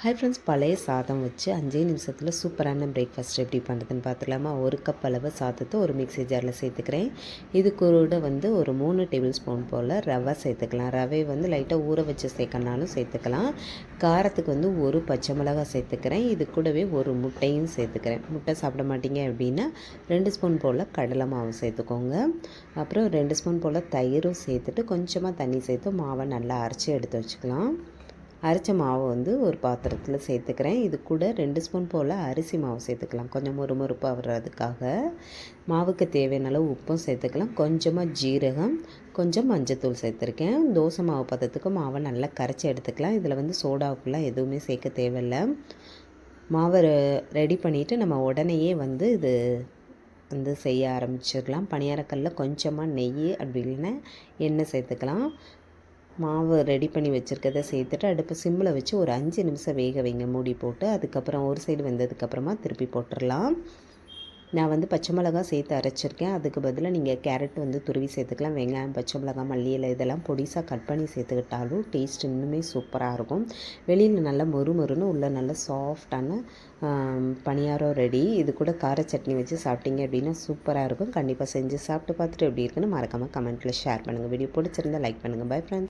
Hi friends பழைய சாதம் வச்சு அஞ்சே நிமிஷத்தில் சூப்பரான பிரேக்ஃபாஸ்ட் எப்படி பண்ணுறதுன்னு பார்த்துக்கலாமா ஒரு கப் அளவு சாதத்தை ஒரு மிக்ஸி ஜாரில் சேர்த்துக்கிறேன். இது கூட வந்து ஒரு மூணு டேபிள் ஸ்பூன் போல் ரவை சேர்த்துக்கலாம். ரவை வந்து லைட்டாக ஊற வச்சு சேர்க்கனாலும் சேர்த்துக்கலாம். காரத்துக்கு வந்து ஒரு பச்சை மிளகாய் சேர்த்துக்கிறேன். இது கூடவே ஒரு முட்டையும் சேர்த்துக்கிறேன். முட்டை சாப்பிட மாட்டீங்க அப்படின்னா ரெண்டு ஸ்பூன் போல் கடலை மாவு சேர்த்துக்கோங்க. அப்புறம் ரெண்டு ஸ்பூன் போல் தயிரும் சேர்த்துட்டு கொஞ்சமாக தண்ணி சேர்த்து மாவை நல்லா அரைச்சி எடுத்து வச்சுக்கலாம். அரைச்ச மாவை வந்து ஒரு பாத்திரத்தில் சேர்த்துக்கிறேன். இது கூட ரெண்டு ஸ்பூன் போல் அரிசி மாவு சேர்த்துக்கலாம். கொஞ்சம் மொறுமொறுப்பாக வர்றதுக்காக. மாவுக்கு தேவையான அளவு உப்பும் சேர்த்துக்கலாம். கொஞ்சமாக ஜீரகம் கொஞ்சம் மஞ்சத்தூள் சேர்த்துருக்கேன். தோசை மாவு பதத்துக்கு மாவை நல்லா கரைச்சி எடுத்துக்கலாம். இதில் வந்து சோடாவுக்குலாம் எதுவுமே சேர்க்க தேவையில்லை. மாவை ரெடி பண்ணிவிட்டு நம்ம உடனேயே வந்து இது வந்து செய்ய ஆரம்பிச்சிடலாம். பணியாரக்கல்ல கொஞ்சமாக நெய் அப்படி இல்லைன்னா எண்ணெய் சேர்த்துக்கலாம். மாவு ரெடி பண்ணி வச்சுருக்கதை சேர்த்துட்டு அடுப்பு சிம்மில் வச்சு ஒரு அஞ்சு நிமிஷம் வேக வைங்க. மூடி போட்டு அதுக்கப்புறம் ஒரு சைடு வெந்ததுக்கப்புறமா திருப்பி போட்டுடலாம். நான் வந்து பச்சை மிளகா சேர்த்து அரைச்சிருக்கேன். அதுக்கு பதிலாக நீங்கள் கேரட் வந்து துருவி சேர்த்துக்கலாம். வெங்காயம் பச்சை மிளகா மல்லியில் இதெல்லாம் பொடிசாக கட் பண்ணி சேர்த்துக்கிட்டாலும் டேஸ்ட் இன்னுமே சூப்பராக இருக்கும். வெளியில் நல்லா மொறு மொறுன்னு உள்ள நல்ல சாஃப்டான பணியாரம் ரெடி இது கூட கார சட்னி வச்சு சாப்பிட்டீங்க அப்படின்னா சூப்பராக இருக்கும். கண்டிப்பாக செஞ்சு சாப்பிட்டு பார்த்துட்டு எப்படி இருக்குன்னு மறக்காமல் கமெண்ட்டில் ஷேர் பண்ணுங்கள் வீடியோ பிடிச்சிருந்தா லைக் பண்ணுங்கள் பை ஃப்ரெண்ட்ஸ்